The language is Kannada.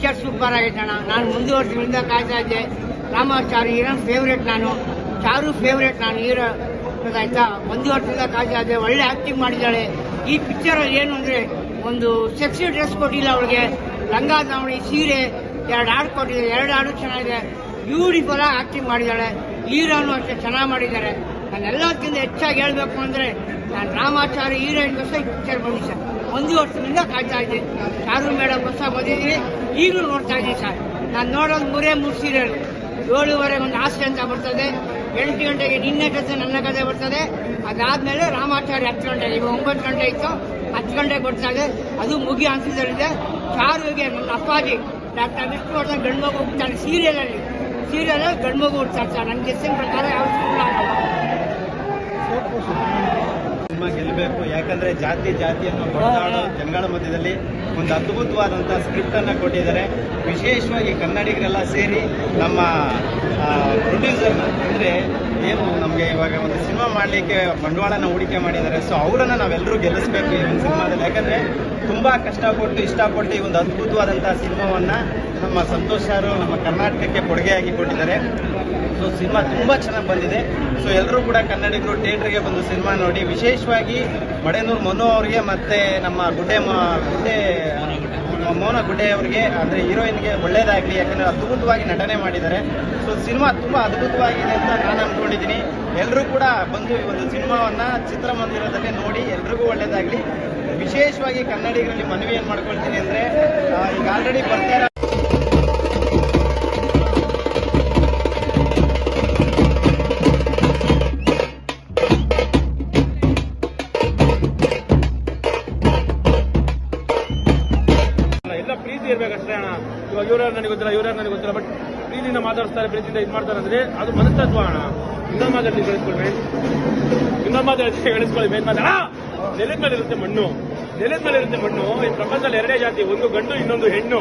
ಪಿಕ್ಚರ್ ಸೂಪರ್ ಆಗೈತೆ ಅಣ್ಣ. ನಾನು ಮುಂದೆ ವರ್ಷಗಳಿಂದ ಕಾಯ್ತಾ ಇದ್ದೆ. ರಾಮಾಚಾರಿ ಹೀರೋನ್ ಫೇವ್ರೇಟ್ ನಾನು. ಚಾರು ಫೇವ್ರೇಟ್ ನಾನು ಹೀರೋ ಆಯ್ತಾ? ಒಂದು ವರ್ಷದಿಂದ ಕಾಯ್ತಾ ಇದ್ದೆ. ಒಳ್ಳೆ ಆಕ್ಟಿಂಗ್ ಮಾಡಿದ್ದಾಳೆ. ಈ ಪಿಕ್ಚರ್ ಏನು ಅಂದರೆ ಒಂದು ಸೆಕ್ಸಿ ಡ್ರೆಸ್ ಕೊಟ್ಟಿಲ್ಲ ಅವಳಿಗೆ. ಲಂಗ ದಾವಣಿ ಸೀರೆ ಎರಡು ಹಾಡು ಕೊಟ್ಟಿದೆ. ಎರಡು ಹಾಡು ಚೆನ್ನಾಗಿದೆ. ಬ್ಯೂಟಿಫುಲ್ ಆಗಿ ಆಕ್ಟಿಂಗ್ ಮಾಡಿದ್ದಾಳೆ. ಹೀರೋನು ಅಷ್ಟೇ ಚೆನ್ನಾಗಿ ಮಾಡಿದ್ದಾರೆ. ನಾನು ಎಲ್ಲದಕ್ಕಿಂತ ಹೆಚ್ಚಾಗಿ ಹೇಳಬೇಕು ಅಂದರೆ ನಾನು ರಾಮಾಚಾರಿ ಹೀರೋಯಿನ್ಗೋಸ್ಕರ ಈ ಪಿಕ್ಚರ್ ಬಂದಿ ಸರ್ ಒಂದು ವರ್ಷದಿಂದ ಕಾಯ್ತಾ ಇದ್ದೀನಿ. ಚಾರು ಮೇಡಮ್ ಹೊಸ ಬಂದಿದ್ದೀನಿ. ಈಗಲೂ ನೋಡ್ತಾ ಇದ್ದೀನಿ ಸರ್. ನಾನು ನೋಡೋದು ಮೂರೇ ಮೂರು ಸೀರಿಯಲ್ ಏಳುವರೆಗೆ ಒಂದು ಆಸೆ ಅಂತ ಬರ್ತದೆ. ಎಂಟು ಗಂಟೆಗೆ ನಿನ್ನೆ ಕಥೆ, ನನ್ನ ಕಥೆ ಬರ್ತದೆ. ಅದಾದಮೇಲೆ ರಾಮಾಚಾರ್ಯ ಹತ್ತು ಗಂಟೆಗೆ ಈಗ ಒಂಬತ್ತು ಗಂಟೆ ಇತ್ತು. ಹತ್ತು ಗಂಟೆಗೆ ಬರ್ತಾ ಇದೆ. ಅದು ಮುಗಿ ಅನ್ಸಿದಲ್ಲಿದೆ ಶಾರುಗೆ ನನ್ನ ಅಪ್ಪಾಜಿ, ಡಾಕ್ಟರ್ ವಿಷ್ಣು ವರ್ಧನ್ ಗಂಡು ಮಗು ಹೋಗ್ತಾರೆ ಸೀರಿಯಲಲ್ಲಿ ಸೀರಿಯಲ್ ಗಂಡು ಮಗು ಹುಡ್ತಾರೆ ಸರ್. ನನ್ನ ಗೆಸ್ಸಿನ ಪ್ರಕಾರ ಯಾವ ಸಿನಿಮಾ ಯಾಕಂದ್ರೆ ಜಾತಿ ಜಾತಿಯನ್ನು ಹೊಡೆದಾಡೋ ಜನಗಳ ಮಧ್ಯದಲ್ಲಿ ಒಂದು ಅದ್ಭುತವಾದಂಥ ಸ್ಕ್ರಿಪ್ಟ್ ಅನ್ನ ಕೊಟ್ಟಿದ್ದಾರೆ. ವಿಶೇಷವಾಗಿ ಕನ್ನಡಿಗರೆಲ್ಲ ಸೇರಿ ನಮ್ಮ ಪ್ರೊಡ್ಯೂಸರ್ ಅಂದ್ರೆ ಏನು ನಮಗೆ ಇವಾಗ ಒಂದು ಸಿನಿಮಾ ಮಾಡಲಿಕ್ಕೆ ಬಂಡವಾಳನ ಹೂಡಿಕೆ ಮಾಡಿದ್ದಾರೆ. ಸೊ ಅವರನ್ನ ನಾವೆಲ್ಲರೂ ಗೆಲ್ಲಿಸ್ಬೇಕು ಈ ಒಂದು ಸಿನಿಮಾದಲ್ಲಿ. ಯಾಕಂದ್ರೆ ತುಂಬಾ ಕಷ್ಟಪಟ್ಟು ಇಷ್ಟಪಟ್ಟು ಈ ಒಂದು ಅದ್ಭುತವಾದಂಥ ಸಿನಿಮಾವನ್ನ ನಮ್ಮ ಸಂತೋಷ್ ಸಾರು ನಮ್ಮ ಕರ್ನಾಟಕಕ್ಕೆ ಕೊಡುಗೆಯಾಗಿ ಕೊಟ್ಟಿದ್ದಾರೆ ಸೊ ಸಿನಿಮಾ ತುಂಬಾ ಚೆನ್ನಾಗಿ ಬಂದಿದೆ. ಸೊ ಎಲ್ಲರೂ ಕೂಡ ಕನ್ನಡಿಗರು ಥಿಯೇಟ್ರಿಗೆ ಬಂದು ಸಿನಿಮಾ ನೋಡಿ, ವಿಶೇಷವಾಗಿ ಮಡೆನೂರು ಮನು ಅವರಿಗೆ ಮತ್ತೆ ನಮ್ಮ ಗುಡ್ಡೆ ಗುಡ್ಡೆ ಮೋನ ಗುಡ್ಡೆ ಅವರಿಗೆ, ಅಂದ್ರೆ ಹೀರೋಯಿನ್ಗೆ ಒಳ್ಳೇದಾಗ್ಲಿ, ಯಾಕಂದ್ರೆ ಅದ್ಭುತವಾಗಿ ನಟನೆ ಮಾಡಿದ್ದಾರೆ. ಸೊ ಸಿನಿಮಾ ತುಂಬಾ ಅದ್ಭುತವಾಗಿದೆ ಅಂತ ನಾನು ಅನ್ಕೊಂಡಿದ್ದೀನಿ. ಎಲ್ಲರೂ ಕೂಡ ಬಂದು ಈ ಒಂದು ಸಿನಿಮಾವನ್ನ ಚಿತ್ರಮಂದಿರದಲ್ಲಿ ನೋಡಿ, ಎಲ್ರಿಗೂ ಒಳ್ಳೇದಾಗ್ಲಿ. ವಿಶೇಷವಾಗಿ ಕನ್ನಡಿಗರಲ್ಲಿ ಮನವಿ ಏನ್ ಮಾಡ್ಕೊಳ್ತೀನಿ ಅಂದ್ರೆ ಈಗ ಆಲ್ರೆಡಿ ಬರ್ತಾ ಇರ್ಬೇಕಷ್ಟೇ ಅಣ್ಣ. ಇವಾಗ ಇವ್ರ ನನಗೆ ಗೊತ್ತಿಲ್ಲ ಇವ್ರ ನನಗೆ ಗೊತ್ತಿಲ್ಲ ಬಟ್ ಪ್ರೀತಿಯಿಂದ ಮಾತಾಡಿಸ್ತಾರೆ, ಪ್ರೀತಿಯಿಂದ ಇದು ಮಾಡ್ತಾರೆ ಅಂದ್ರೆ ಅದು ಮನಸ್ತತ್ವ ಅಣ್ಣ. ಇನ್ನೊಂದು ಮಾತಾಡಿ ಕೇಳಿಸ್ಕೊಳ್ಬೇಡಿ ಇನ್ನೊಂದು ಮಾತಾಡಿ ಕಳಿಸ್ಕೊಳ್ಳಿ ಮೇನ್ ಮಾತಾಡ ನೆಲದ ಮೇಲೆ ಇರುತ್ತೆ ಮಣ್ಣು. ನೆಲದ ಮೇಲೆ ಇರುತ್ತೆ ಮಣ್ಣು. ಈ ಪ್ರಪಂಚದಲ್ಲಿ ಎರಡೇ ಜಾತಿ, ಒಂದು ಗಂಡು, ಇನ್ನೊಂದು ಹೆಣ್ಣು.